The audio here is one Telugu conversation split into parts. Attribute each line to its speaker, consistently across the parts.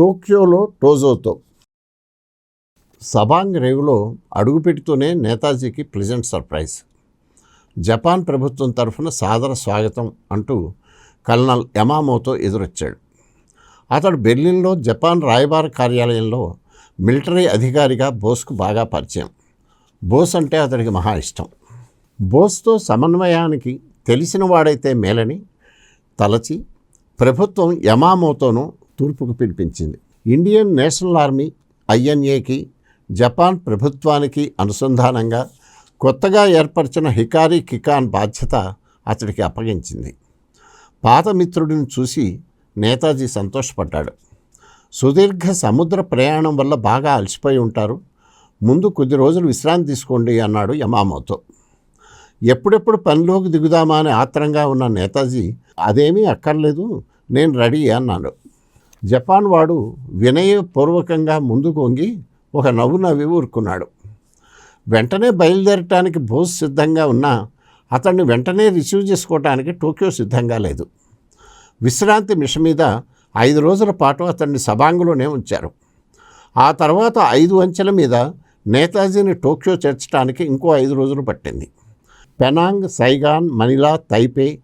Speaker 1: టోక్యోలో టోజోతో సబాంగ్ రేవులో అడుగుపెడుతూనే నేతాజీకి ప్లెజెంట్ సర్ప్రైజ్. జపాన్ ప్రభుత్వం తరఫున సాదర స్వాగతం అంటూ కల్నల్ యమామోతో ఎదురొచ్చాడు. అతడు బెర్లిన్లో జపాన్ రాయబార కార్యాలయంలో మిలిటరీ అధికారిగా బోస్కు బాగా పరిచయం. బోస్ అంటే అతడికి మహా ఇష్టం. బోస్తో సమన్వయానికి తెలిసిన వాడైతే మేలని తలచి ప్రభుత్వం యమామోతోనూ తూర్పుకు పిలిపించింది. ఇండియన్ నేషనల్ ఆర్మీ ఐఎన్ఏకి జపాన్ ప్రభుత్వానికి అనుసంధానంగా కొత్తగా ఏర్పరిచిన హికారి కికాన్ బాధ్యత అతడికి అప్పగించింది. పాత మిత్రుడిని చూసి నేతాజీ సంతోషపడ్డాడు. సుదీర్ఘ సముద్ర ప్రయాణం వల్ల బాగా అలసిపోయి ఉంటారు. ముందు కొద్ది రోజులు విశ్రాంతి తీసుకోండి అన్నాడు యమామోతో. ఎప్పుడెప్పుడు పనిలోకి దిగుదామా అని ఆత్రంగా ఉన్న నేతాజీ అదేమీ అక్కర్లేదు నేను రెడీ అన్నాడు. జపాన్ వాడు వినయపూర్వకంగా ముందుకు వంగి ఒక నవ్వు నవ్వి ఊరుకున్నాడు. వెంటనే బయలుదేరటానికి బోస్ సిద్ధంగా ఉన్నా అతన్ని వెంటనే రిసీవ్ చేసుకోవటానికి టోక్యో సిద్ధంగా లేదు. విశ్రాంతి మిష మీద ఐదు రోజుల పాటు అతన్ని సబాంగులోనే ఉంచారు. ఆ తర్వాత ఐదు అంచెల మీద నేతాజీని టోక్యో చేర్చడానికి ఇంకో ఐదు రోజులు పట్టింది. పెనాంగ్ సైగాన్ మనిలా తైపే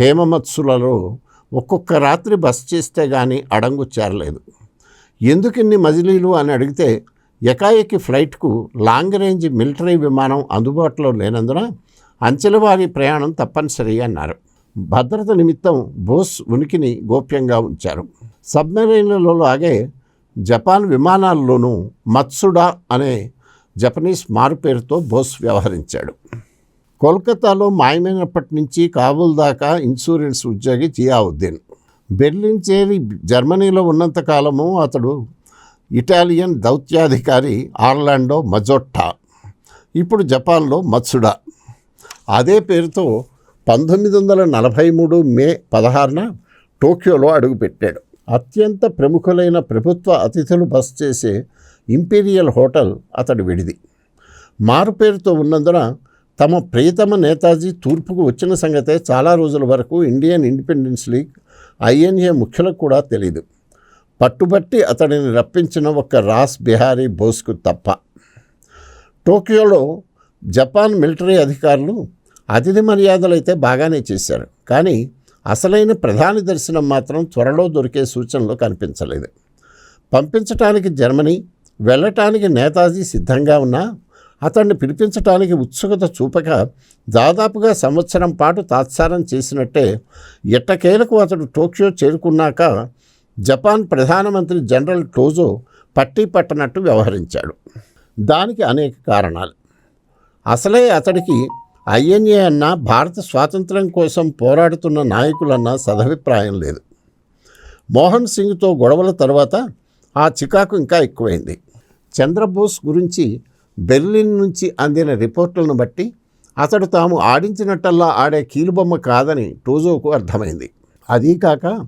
Speaker 1: హేమమత్సులలో ఒక్కొక్క రాత్రి బస్ చేస్తే కానీ అడంగు చేరలేదు. ఎందుకు ఇన్ని మజిలీలు అని అడిగితే ఎకాయకి ఫ్లైట్కు లాంగ్ రేంజ్ మిలిటరీ విమానం అందుబాటులో లేనందున అంచెలవారి ప్రయాణం తప్పనిసరి అన్నారు. భద్రత నిమిత్తం బోస్ ఉనికిని గోప్యంగా ఉంచారు. సబ్మెరైన్లలో లాగే జపాన్ విమానాల్లోనూ మత్సుడా అనే జపనీస్ మారుపేరుతో బోస్ వ్యవహరించాడు. కోల్కతాలో మాయమైనప్పటి నుంచి కాబూల్ దాకా ఇన్సూరెన్స్ ఉద్యోగి జియావుద్దీన్ బెర్లిన్ చేరి జర్మనీలో ఉన్నంతకాలము అతడు ఇటాలియన్ దౌత్యాధికారి ఆర్లాండో మజోట్టా ఇప్పుడు జపాన్లో మత్సుడా. అదే పేరుతో పంతొమ్మిది వందల నలభై మూడు మే పదహారున టోక్యోలో అడుగుపెట్టాడు. అత్యంత ప్రముఖులైన ప్రభుత్వ అతిథులు బస చేసే ఇంపీరియల్ హోటల్ అతడి విడిది. మారుపేరుతో ఉన్నందున తమ ప్రియతమ నేతాజీ తూర్పుకు వచ్చిన సంగతే చాలా రోజుల వరకు ఇండియన్ ఇండిపెండెన్స్ లీగ్ ఐఎన్ఏ ముఖ్యులకు కూడా తెలియదు పట్టుబట్టి అతడిని రప్పించిన ఒక రాస్ బిహారీ బోస్కు తప్ప. టోక్యోలో జపాన్ మిలిటరీ అధికారులు అతిథి మర్యాదలు అయితే బాగానే చేశారు. కానీ అసలైన ప్రధాని దర్శనం మాత్రం త్వరలో దొరికే సూచనలు కనిపించలేదు. పంపించటానికి జర్మనీ వెళ్ళటానికి నేతాజీ సిద్ధంగా ఉన్నా అతన్ని పిలిపించటానికి ఉత్సుకత చూపక దాదాపుగా సంవత్సరం పాటు తాత్సారం చేసినట్టే ఎట్టకేలకు అతడు టోక్యో చేరుకున్నాక జపాన్ ప్రధానమంత్రి జనరల్ టోజో పట్టి పట్టనట్టు వ్యవహరించాడు. దానికి అనేక కారణాలు. అసలే అతడికి ఐఎన్ఏ అన్న భారత స్వాతంత్ర్యం కోసం పోరాడుతున్న నాయకులన్న సదభిప్రాయం లేదు. మోహన్ సింగ్తో గొడవల తర్వాత ఆ చికాకు ఇంకా ఎక్కువైంది. చంద్రబోస్ గురించి బెర్లిన్ నుంచి అందిన రిపోర్టులను బట్టి అతడు తాము ఆడించినట్టల్లా ఆడే కీలుబొమ్మ కాదని టోజోకు అర్థమైంది. అదీ కాక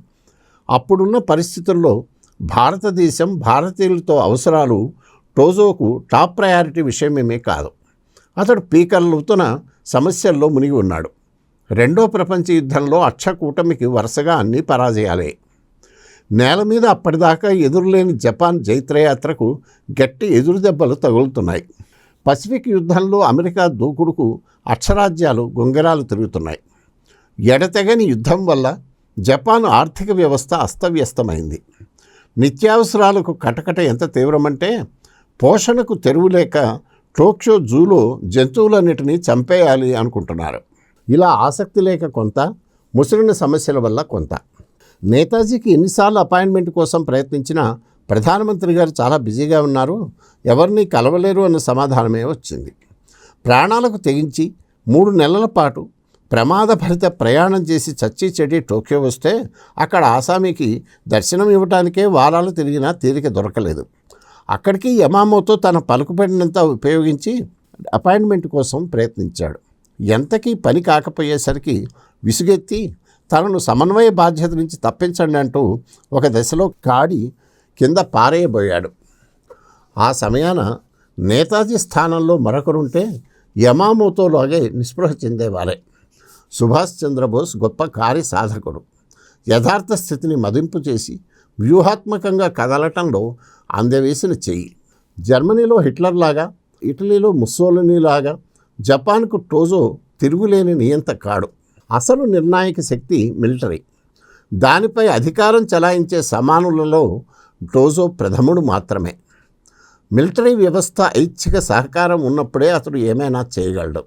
Speaker 1: అప్పుడున్న పరిస్థితుల్లో భారతదేశం భారతీయులతో అవసరాలు టోజోకు టాప్ ప్రయారిటీ విషయమేమీ కాదు. అతడు పీకల్లుతున్న సమస్యల్లో మునిగి ఉన్నాడు. రెండో ప్రపంచ యుద్ధంలో అక్షకూటమికి వరుసగా అన్ని పరాజయాలే. నేల మీద అప్పటిదాకా ఎదురులేని జపాన్ జైత్రయాత్రకు గట్టి ఎదురు దెబ్బలు తగులుతున్నాయి. పసిఫిక్ యుద్ధంలో అమెరికా దూకుడుకు అక్షరాజ్యాలు గొంగరాలు తిరుగుతున్నాయి. ఎడతెగని యుద్ధం వల్ల జపాన్ ఆర్థిక వ్యవస్థ అస్తవ్యస్తమైంది. నిత్యావసరాలకు కటకట ఎంత తీవ్రమంటే పోషణకు తెరువు లేక టోక్యో జూలో జంతువులన్నిటినీ చంపేయాలి అనుకుంటున్నారు. ఇలా ఆసక్తి లేక కొంత ముసిరిన సమస్యల వల్ల కొంత. నేతాజీకి ఎన్నిసార్లు అపాయింట్మెంట్ కోసం ప్రయత్నించినా ప్రధానమంత్రి గారు చాలా బిజీగా ఉన్నారు. ఎవరిని కలవలేరు అన్న సమాధానమే వచ్చింది. ప్రాణాలకు తెగించి మూడు నెలల పాటు ప్రమాదభరిత ప్రయాణం చేసి చచ్చి చెడి టోక్యో వస్తే అక్కడ ఆసామికి దర్శనం ఇవ్వటానికే వారాలు తిరిగినా తీరిక దొరకలేదు. అక్కడికి యమామోతో తన పలుకుబడినంత ఉపయోగించి అపాయింట్మెంట్ కోసం ప్రయత్నించాడు. ఎంతకీ పని కాకపోయేసరికి విసుగెత్తి తనను సమన్వయ బాధ్యత నుంచి తప్పించండి అంటూ ఒక దశలో కాడి కింద పారేయబోయాడు. ఆ సమయాన నేతాజీ స్థానంలో మరొకరుంటే యమామోతోలాగే నిస్పృహ చెందేవారే. సుభాష్ చంద్రబోస్ గొప్ప కార్య సాధకుడు యథార్థ స్థితిని మదింపు చేసి వ్యూహాత్మకంగా కదలటంలో అందవేసిన చెయ్యి. జర్మనీలో హిట్లర్లాగా ఇటలీలో ముస్సోలినీ లాగా జపాన్కు టోజో తిరుగులేని నియంత కాడు. అసలు నిర్ణాయక శక్తి మిలిటరీ. దానిపై అధికారం చలాయించే సమానులలో డోజో ప్రథముడు మాత్రమే. మిలిటరీ వ్యవస్థ ఐచ్ఛిక సహకారం ఉన్నప్పుడే అతడు ఏమైనా చేయగలడు.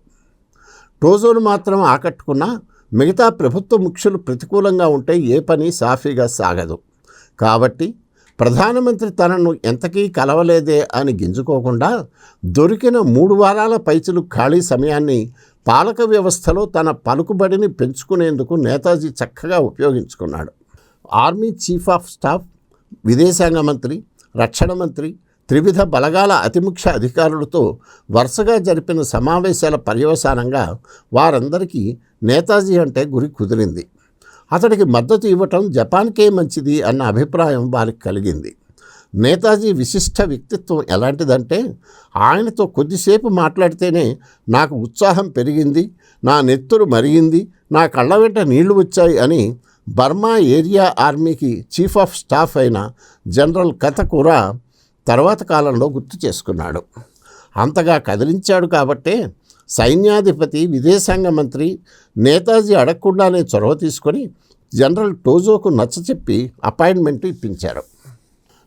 Speaker 1: డోజోను మాత్రం ఆకట్టుకున్న మిగతా ప్రభుత్వ ముఖ్యులు ప్రతికూలంగా ఉంటే ఏ పని సాఫీగా సాగదు. కాబట్టి ప్రధానమంత్రి తనను ఎంతకీ కలవలేదే అని గింజుకోకుండా దొరికిన మూడు వారాల పైచులు ఖాళీ సమయాన్ని పాలక వ్యవస్థలో తన పలుకుబడిని పెంచుకునేందుకు నేతాజీ చక్కగా ఉపయోగించుకున్నాడు. ఆర్మీ చీఫ్ ఆఫ్ స్టాఫ్ విదేశాంగ మంత్రి రక్షణ మంత్రి త్రివిధ బలగాల అతి ముఖ్య అధికారులతో వరుసగా జరిపిన సమావేశాల పర్యవసానంగా వారందరికీ నేతాజీ అంటే గురి కుదిరింది. అతడికి మద్దతు ఇవ్వటం జపాన్కే మంచిది అన్న అభిప్రాయం వారికి కలిగింది. నేతాజీ విశిష్ట వ్యక్తిత్వం ఎలాంటిదంటే ఆయనతో కొద్దిసేపు మాట్లాడితేనే నాకు ఉత్సాహం పెరిగింది నా నెత్తురు మరిగింది నా కళ్ళ వెంట నీళ్ళు వచ్చాయి అని బర్మా ఏరియా ఆర్మీకి చీఫ్ ఆఫ్ స్టాఫ్ అయిన జనరల్ కథకురా తర్వాత కాలంలో గుర్తు చేసుకున్నాడు. అంతగా కదిలించాడు కాబట్టే సైన్యాధిపతి విదేశాంగ మంత్రి నేతాజీ అడగకుండానే చొరవ తీసుకొని జనరల్ టోజోకు నచ్చచెప్పి అపాయింట్మెంట్ ఇప్పించారు.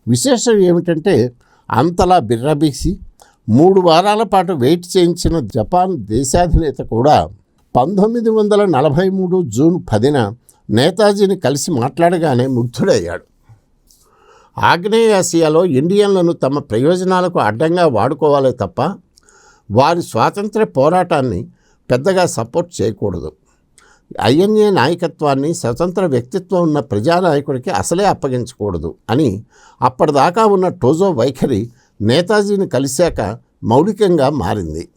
Speaker 1: విశేషం ఏమిటంటే అంతలా బిర్రబీసి మూడు వారాల పాటు వెయిట్ చేయించిన జపాన్ దేశాధినేత కూడా పంతొమ్మిది వందల నలభై మూడు జూన్ పదిన నేతాజీని కలిసి మాట్లాడగానే ముగ్ధుడయ్యాడు. ఆగ్నేయాసియాలో ఇండియన్లను తమ ప్రయోజనాలకు అడ్డంగా వాడుకోవాలి తప్ప వారి స్వాతంత్ర్య పోరాటాన్ని పెద్దగా సపోర్ట్ చేయకూడదు. ఐఎన్ఏ నాయకత్వాన్ని స్వతంత్ర వ్యక్తిత్వం ఉన్న ప్రజానాయకుడికి అసలే అప్పగించకూడదు అని అప్పటిదాకా ఉన్న టోజో వైఖరి నేతాజీని కలిశాక మౌలికంగా మారింది.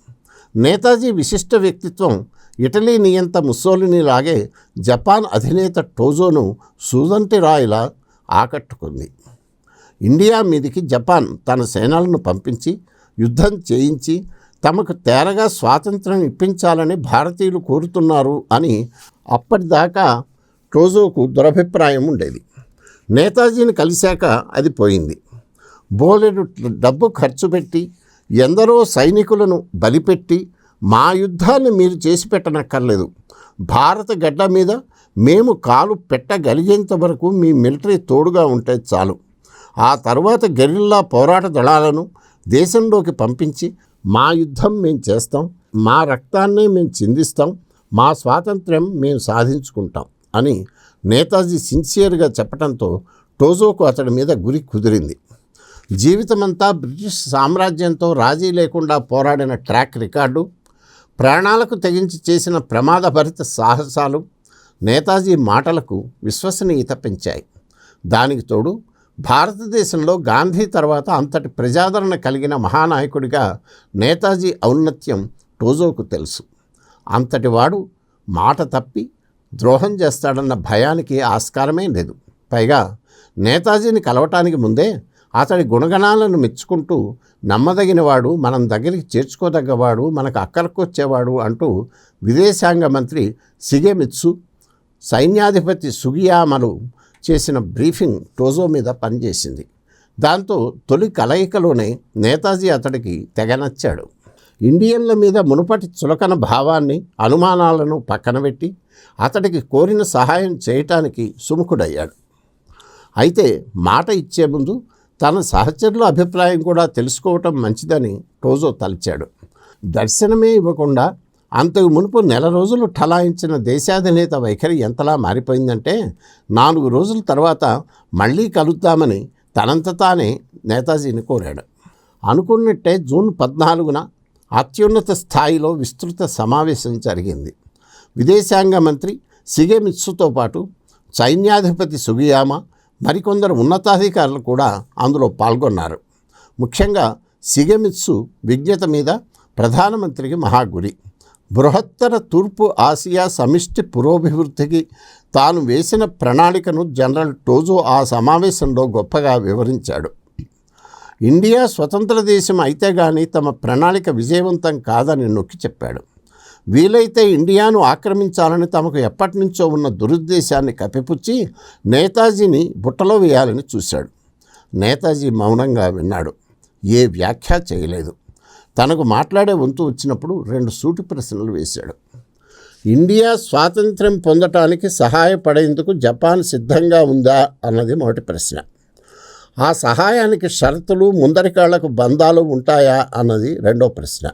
Speaker 1: నేతాజీ విశిష్ట వ్యక్తిత్వం ఇటలీ నియంత ముస్సోలినిలాగే జపాన్ అధినేత టోజోను సూదంటి రాయిలా ఆకట్టుకుంది. ఇండియా మీదికి జపాన్ తన సేనలను పంపించి యుద్ధం చేయించి తమకు తేరగా స్వాతంత్రం ఇప్పించాలని భారతీయులు కోరుతున్నారు అని అప్పటిదాకా టోజోకు దురభిప్రాయం ఉండేది. నేతాజీని కలిశాక అది పోయింది. బోలెడు డబ్బు ఖర్చు పెట్టి ఎందరో సైనికులను బలిపెట్టి మా యుద్ధాన్ని మీరు చేసి పెట్టనక్కర్లేదు. భారత గడ్డ మీద మేము కాలు పెట్టగలిగేంత వరకు మీ మిలిటరీ తోడుగా ఉంటే చాలు. ఆ తర్వాత గెరిల్లా పోరాట దళాలను దేశంలోకి పంపించి మా యుద్ధం మేము చేస్తాం మా రక్తాన్నే మేము చిందిస్తాం మా స్వాతంత్ర్యం మేము సాధించుకుంటాం అని నేతాజీ సిన్సియర్గా చెప్పడంతో టోజోకు అతడి మీద గురి కుదిరింది. జీవితమంతా బ్రిటిష్ సామ్రాజ్యంతో రాజీ లేకుండా పోరాడిన ట్రాక్ రికార్డు ప్రాణాలకు తెగించి చేసిన ప్రమాదభరిత సాహసాలు నేతాజీ మాటలకు విశ్వసనీయత పెంచాయి. దానికి తోడు భారతదేశంలో గాంధీ తర్వాత అంతటి ప్రజాదరణ కలిగిన మహానాయకుడిగా నేతాజీ ఔన్నత్యం టోజోకు తెలుసు. అంతటి వాడు మాట తప్పి ద్రోహం చేస్తాడన్న భయానికి ఆస్కారమే లేదు. పైగా నేతాజీని కలవటానికి ముందే అతడి గుణగణాలను మెచ్చుకుంటూ నమ్మదగినవాడు మనం దగ్గరికి చేర్చుకోదగ్గవాడు మనకు అక్కరకొచ్చేవాడు అంటూ విదేశాంగ మంత్రి సిగేమిత్సు సైన్యాధిపతి సుగియామలు చేసిన బ్రీఫింగ్ టోజో మీద పనిచేసింది. దాంతో తొలి కలయికలోనే నేతాజీ అతడికి తెగ నచ్చాడు. ఇండియన్ల మీద మునుపటి చులకన భావాన్ని అనుమానాలను పక్కన పెట్టి అతడికి కోరిన సహాయం చేయటానికి సుముఖుడయ్యాడు. అయితే మాట ఇచ్చే ముందు తన సహచరుల అభిప్రాయం కూడా తెలుసుకోవటం మంచిదని టోజో తలిచాడు. దర్శనమే ఇవ్వకుండా అంతకు మునుపు నెల రోజులు ఠలాయించిన దేశాధినేత వైఖరి ఎంతలా మారిపోయిందంటే నాలుగు రోజుల తర్వాత మళ్ళీ కలుద్దామని తనంత తానే నేతాజీని కోరాడు. అనుకున్నట్టే జూన్ పద్నాలుగున అత్యున్నత స్థాయిలో విస్తృత సమావేశం జరిగింది. విదేశాంగ మంత్రి సిగెమిత్సుతో పాటు సైన్యాధిపతి సుగియామ మరికొందరు ఉన్నతాధికారులు కూడా అందులో పాల్గొన్నారు. ముఖ్యంగా సిగెమిత్సు విజ్ఞత మీద ప్రధానమంత్రికి మహాగురి. బృహత్తర తూర్పు ఆసియా సమిష్టి పురోభివృద్ధికి తాను వేసిన ప్రణాళికను జనరల్ టోజో ఆ సమావేశంలో గొప్పగా వివరించాడు. ఇండియా స్వతంత్ర దేశం అయితే గాని తమ ప్రణాళిక విజయవంతం కాదని నొక్కి చెప్పాడు. వీలైతే ఇండియాను ఆక్రమించాలని తమకు ఎప్పటి నుంచో ఉన్న దురుద్దేశాన్ని కప్పిపుచ్చి నేతాజీని బుట్టలో వేయాలని చూశాడు. నేతాజీ మౌనంగా విన్నాడు. ఏ వ్యాఖ్య చేయలేదు. తనకు మాట్లాడే వంతు వచ్చినప్పుడు రెండు సూటి ప్రశ్నలు వేశాడు. ఇండియా స్వాతంత్ర్యం పొందటానికి సహాయపడేందుకు జపాన్ సిద్ధంగా ఉందా అన్నది మొదటి ప్రశ్న. ఆ సహాయానికి షరతులు ముందరికాళ్ళకు బంధాలు ఉంటాయా అన్నది రెండో ప్రశ్న.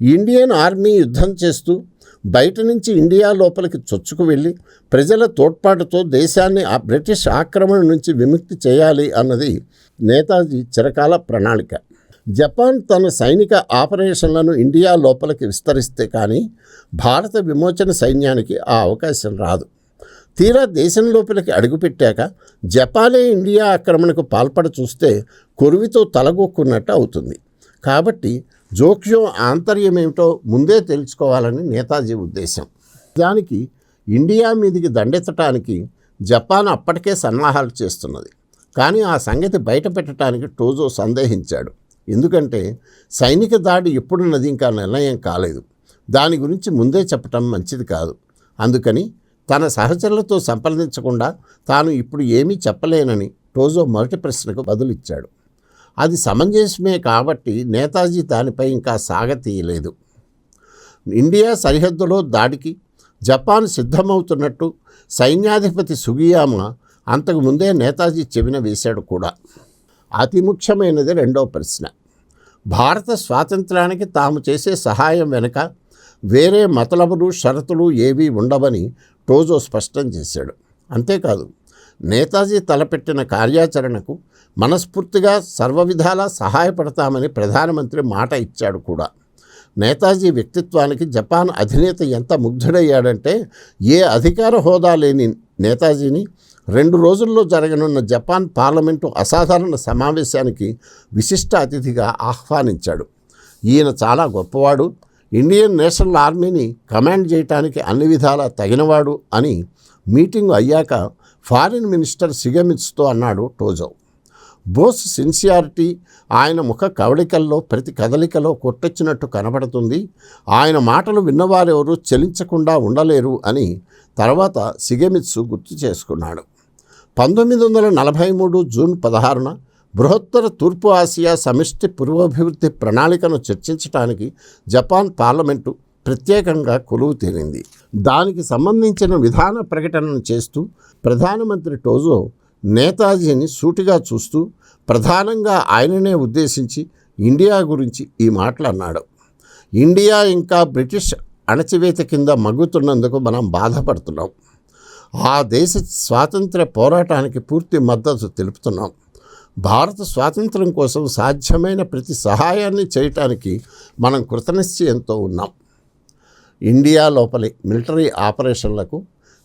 Speaker 1: ఇండియన్ ఆర్మీ యుద్ధం చేస్తూ బయట నుంచి ఇండియా లోపలికి చొచ్చుకు వెళ్ళి ప్రజల తోడ్పాటుతో దేశాన్ని ఆ బ్రిటిష్ ఆక్రమణ నుంచి విముక్తి చేయాలి అన్నది నేతాజీ చిరకాల ప్రణాళిక. జపాన్ తన సైనిక ఆపరేషన్లను ఇండియా లోపలికి విస్తరిస్తే కానీ భారత విమోచన సైన్యానికి ఆ అవకాశం రాదు. తీరా దేశం లోపలికి అడుగుపెట్టాక జపానే ఇండియా ఆక్రమణకు పాల్పడ చూస్తే కొరువితో తలగొక్కున్నట్టు అవుతుంది. కాబట్టి జోక్యం ఆంతర్యం ఏమిటో ముందే తెలుసుకోవాలని నేతాజీ ఉద్దేశం. దానికి ఇండియా మీదికి దండెత్తటానికి జపాన్ అప్పటికే సన్నాహాలు చేస్తున్నది. కానీ ఆ సంగతి బయట పెట్టడానికి టోజో సందేహించాడు. ఎందుకంటే సైనిక దాడి ఎప్పుడున్నది ఇంకా నిర్ణయం కాలేదు. దాని గురించి ముందే చెప్పటం మంచిది కాదు. అందుకని తన సహచరులతో సంప్రదించకుండా తాను ఇప్పుడు ఏమీ చెప్పలేనని టోజో మొదటి ప్రశ్నకు బదులిచ్చాడు. అది సమంజసమే కాబట్టి నేతాజీ దానిపై ఇంకా సాగతీయలేదు. ఇండియా సరిహద్దులో దాడికి జపాన్ సిద్ధమవుతున్నట్టు సైన్యాధిపతి సుగియామా అంతకు ముందే నేతాజీ చెవిన వేశాడు కూడా. అతి ముఖ్యమైనది రెండో ప్రశ్న. భారత స్వాతంత్రానికి తాము చేసే సహాయం వెనుక వేరే మతలబులు షరతులు ఏవీ ఉండవని టోజో స్పష్టం చేశాడు. అంతేకాదు నేతాజీ తలపెట్టిన కార్యాచరణకు మనస్ఫూర్తిగా సర్వవిధాలా సహాయపడతామని ప్రధానమంత్రి మాట ఇచ్చాడు కూడా. నేతాజీ వ్యక్తిత్వానికి జపాన్ అధినేత ఎంత ముగ్ధుడయ్యాడంటే ఏ అధికార హోదా లేని నేతాజీని రెండు రోజుల్లో జరగనున్న జపాన్ పార్లమెంటు అసాధారణ సమావేశానికి విశిష్ట అతిథిగా ఆహ్వానించాడు. ఈయన చాలా గొప్పవాడు ఇండియన్ నేషనల్ ఆర్మీని కమాండ్ చేయటానికి అన్ని విధాలా తగినవాడు అని మీటింగ్ అయ్యాక ఫారిన్ మినిస్టర్ సిగమిత్స్తో అన్నాడు టోజో. బోస్ సిన్సియారిటీ ఆయన ముఖ కవళికల్లో ప్రతి కదలికలో కొట్టొచ్చినట్టు కనబడుతుంది. ఆయన మాటలు విన్నవారెవరూ చలించకుండా ఉండలేరు అని తర్వాత సిగమిత్సు గుర్తు చేసుకున్నాడు. పంతొమ్మిది వందల నలభై మూడు జూన్ పదహారున బృహత్తర తూర్పు ఆసియా సమిష్టి పూర్వాభివృద్ధి ప్రణాళికను చర్చించడానికి జపాన్ పార్లమెంటు ప్రత్యేకంగా కొలువు తీరింది. దానికి సంబంధించిన విధాన ప్రకటనను చేస్తూ ప్రధానమంత్రి టోజో నేతాజీని సూటిగా చూస్తూ ప్రధానంగా ఆయననే ఉద్దేశించి ఇండియా గురించి ఈ మాటలు అన్నాడు ఇండియా ఇంకా బ్రిటిష్ అణచివేత కింద మగ్గుతున్నందుకు మనం బాధపడుతున్నాం. ఆ దేశ స్వాతంత్ర పోరాటానికి పూర్తి మద్దతు తెలుపుతున్నాం. భారత స్వాతంత్రం కోసం సాధ్యమైన ప్రతి సహాయాన్ని చేయటానికి మనం కృతనిశ్చయంతో ఉన్నాం. ఇండియా లోపలి మిలిటరీ ఆపరేషన్లకు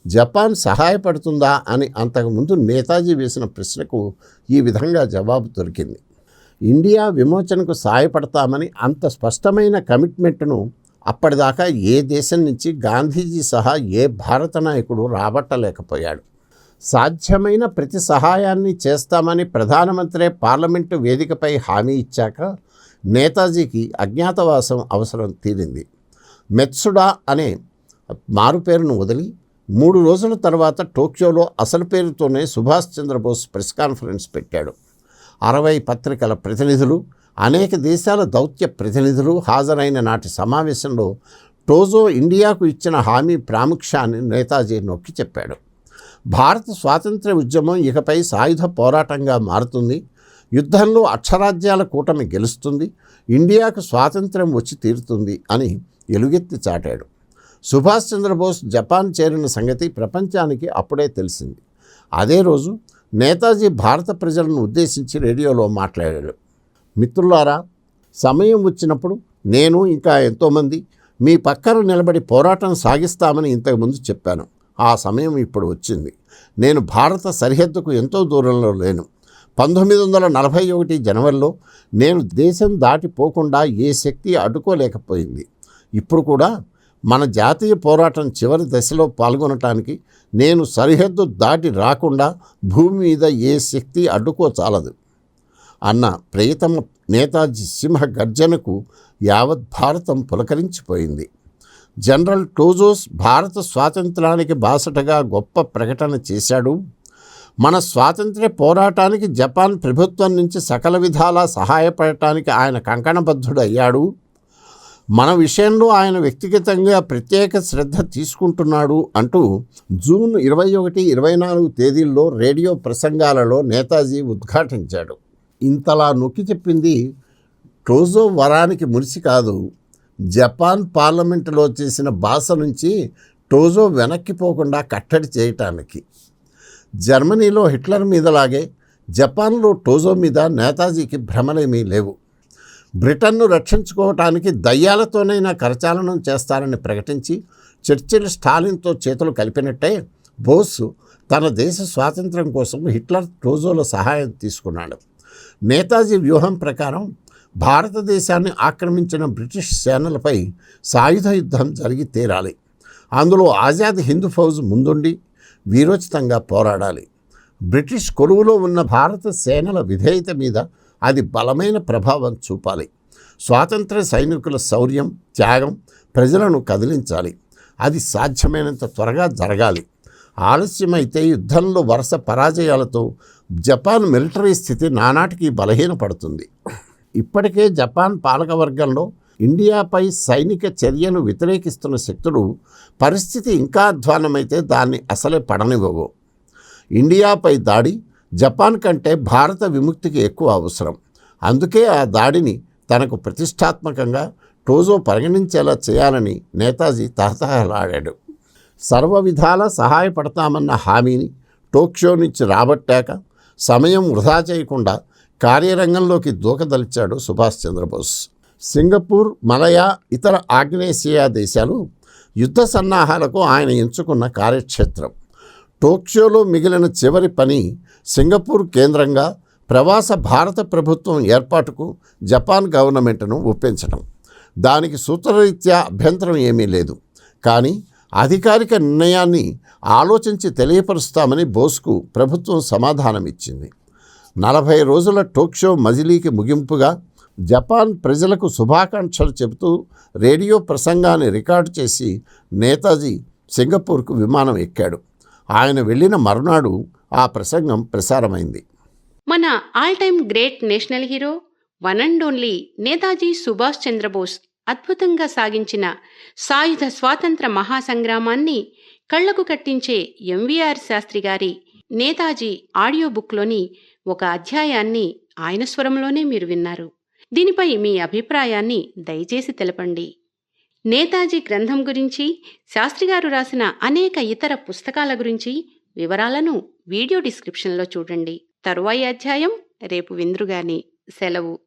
Speaker 1: జపాన్ సహాయపడుతుందా అని అంతకుముందు నేతాజీ వేసిన ప్రశ్నకు ఈ విధంగా జవాబు దొరికింది. ఇండియా విమోచనకు సహాయపడతామని అంత స్పష్టమైన కమిట్మెంట్ను అప్పటిదాకా ఏ దేశం నుంచి గాంధీజీ సహా ఏ భారత నాయకుడు రాబట్టలేకపోయాడు. సాధ్యమైన ప్రతి సహాయాన్ని చేస్తామని ప్రధానమంత్రి పార్లమెంటు వేదికపై హామీ ఇచ్చాక నేతాజీకి అజ్ఞాతవాసం అవసరం తీరింది. మెత్సుడా అనే మారుపేరును వదిలి మూడు రోజుల తర్వాత టోక్యోలో అసలు పేరుతోనే సుభాష్ చంద్రబోస్ ప్రెస్ కాన్ఫరెన్స్ పెట్టాడు. అరవై పత్రికల ప్రతినిధులు అనేక దేశాల దౌత్య ప్రతినిధులు హాజరైన నాటి సమావేశంలో టోజో ఇండియాకు ఇచ్చిన హామీ ప్రాముఖ్యాన్ని నేతాజీ నొక్కి చెప్పాడు. భారత స్వాతంత్ర ఉద్యమం ఇకపై సాయుధ పోరాటంగా మారుతుంది. యుద్ధంలో అక్షరాజ్యాల కూటమి గెలుస్తుంది. ఇండియాకు స్వాతంత్రం వచ్చి తీరుతుంది అని ఎలుగెత్తి చాటాడు. సుభాష్ చంద్రబోస్ జపాన్ చేరిన సంగతి ప్రపంచానికి అప్పుడే తెలిసింది. అదే రోజు నేతాజీ భారత ప్రజలను ఉద్దేశించి రేడియోలో మాట్లాడాడు. మిత్రులారా సమయం వచ్చినప్పుడు నేను ఇంకా ఎంతోమంది మీ పక్కన నిలబడి పోరాటం సాగిస్తామని ఇంతకుముందు చెప్పాను. ఆ సమయం ఇప్పుడు వచ్చింది. నేను భారత సరిహద్దుకు ఎంతో దూరంలో లేను. పంతొమ్మిది వందల నలభై ఒకటి జనవరిలో నేను దేశం దాటిపోకుండా ఏ శక్తి అడ్డుకోలేకపోయింది. ఇప్పుడు కూడా మన జాతీయ పోరాటం చివరి దశలో పాల్గొనటానికి నేను సరిహద్దు దాటి రాకుండా భూమి మీద ఏ శక్తి అడ్డుకోచాలదు అన్న ప్రియతమ నేతాజీ సింహ గర్జనకు యావత్ భారతం పులకరించిపోయింది. జనరల్ టోజోస్ భారత స్వాతంత్రానికి బాసటగా గొప్ప ప్రకటన చేశాడు. మన స్వాతంత్ర్య పోరాటానికి జపాన్ ప్రభుత్వం నుంచి సకల విధాలా సహాయపడటానికి ఆయన కంకణబద్ధుడు అయ్యాడు మన విషయంలో ఆయన వ్యక్తిగతంగా ప్రత్యేక శ్రద్ధ తీసుకుంటున్నాడు అంటూ జూన్ ఇరవై ఒకటి ఇరవై నాలుగు తేదీల్లో రేడియో ప్రసంగాలలో నేతాజీ ఉద్ఘాటించాడు. ఇంతలా నొక్కి చెప్పింది టోజో వరానికి మురిసి కాదు. జపాన్ పార్లమెంటులో చేసిన భాష నుంచి టోజో వెనక్కిపోకుండా కట్టడి చేయటానికి. జర్మనీలో హిట్లర్ మీదలాగే జపాన్లో టోజో మీద నేతాజీకి భ్రమలేమీ లేవు. బ్రిటన్ను రక్షించుకోవటానికి దయ్యాలతోనైనా కరచాలనం చేస్తారని ప్రకటించి చర్చిల్ స్టాలిన్తో చేతులు కలిపినట్టే బోస్ తన దేశ స్వాతంత్రం కోసం హిట్లర్ రోజోల సహాయం తీసుకున్నాడు. నేతాజీ వ్యూహం ప్రకారం భారతదేశాన్ని ఆక్రమించిన బ్రిటిష్ సేనలపై సాయుధ యుద్ధం జరిగి తీరాలి. అందులో ఆజాద్ హిందూ ఫౌజ్ ముందుండి వీరోచితంగా పోరాడాలి. బ్రిటిష్ కొలువులో ఉన్న భారత సేనల విధేయత మీద అది బలమైన ప్రభావం చూపాలి. స్వాతంత్ర సైనికుల శౌర్యం త్యాగం ప్రజలను కదిలించాలి. అది సాధ్యమైనంత త్వరగా జరగాలి. ఆలస్యమైతే యుద్ధంలో వరుస పరాజయాలతో జపాన్ మిలిటరీ స్థితి నానాటికి బలహీనపడుతుంది. ఇప్పటికే జపాన్ పాలకవర్గంలో ఇండియాపై సైనిక చర్యను వ్యతిరేకిస్తున్న శక్తులు పరిస్థితి ఇంకా అధ్వానమైతే దాన్ని అసలే పడనివ్వవు. ఇండియాపై దాడి జపాన్ కంటే భారత విముక్తికి ఎక్కువ అవసరం. అందుకే ఆ దాడిని తనకు ప్రతిష్టాత్మకంగా టోజో పరిగణించేలా చేయాలని నేతాజీ తహతహలాడాడు. సర్వ విధాల సహాయపడతామన్న హామీని టోక్యో నుంచి రాబట్టాక సమయం వృధా చేయకుండా కార్యరంగంలోకి దూకదలిచాడు సుభాష్ చంద్రబోస్. సింగపూర్ మలయా ఇతర ఆగ్నేసియా దేశాలు యుద్ధ సన్నాహాలకు ఆయన ఎంచుకున్న కార్యక్షేత్రం. టోక్యోలో మిగిలిన చివరి పని సింగపూర్ కేంద్రంగా ప్రవాస భారత ప్రభుత్వం ఏర్పాటుకు జపాన్ గవర్నమెంట్ను ఒప్పించడం దానికి సూత్రరీత్యా అభ్యంతరం ఏమీ లేదు. కానీ అధికారిక నిర్ణయాన్ని ఆలోచించి తెలియపరుస్తామని బోస్కు ప్రభుత్వం సమాధానమిచ్చింది. నలభై రోజుల టోక్షో మజిలీకి ముగింపుగా జపాన్ ప్రజలకు శుభాకాంక్షలు చెబుతూ రేడియో ప్రసంగాన్ని రికార్డు చేసి నేతాజీ సింగపూర్కు విమానం ఎక్కాడు. ఆయన వెళ్ళిన మరునాడు ఆ ప్రసంగం ప్రసారమైంది.
Speaker 2: మన all time great national hero one and only Netaji Subhash Chandrabose అద్భుతంగా సాగించిన సాయుధ స్వాతంత్ర మహాసంగ్రామాన్ని కళ్ళకు కట్టించే ఎంవీఆర్ శాస్త్రి గారి నేతాజీ ఆడియో బుక్లోని ఒక అధ్యాయాన్ని ఆయన స్వరంలోనే మీరు విన్నారు. దీనిపై మీ అభిప్రాయాన్ని దయచేసి తెలపండి. నేతాజీ గ్రంథం గురించి శాస్త్రిగారు రాసిన అనేక ఇతర పుస్తకాల గురించి వివరాలను వీడియో డిస్క్రిప్షన్లో చూడండి. తరువాయి అధ్యాయం రేపు విందురుగాని. సెలవు.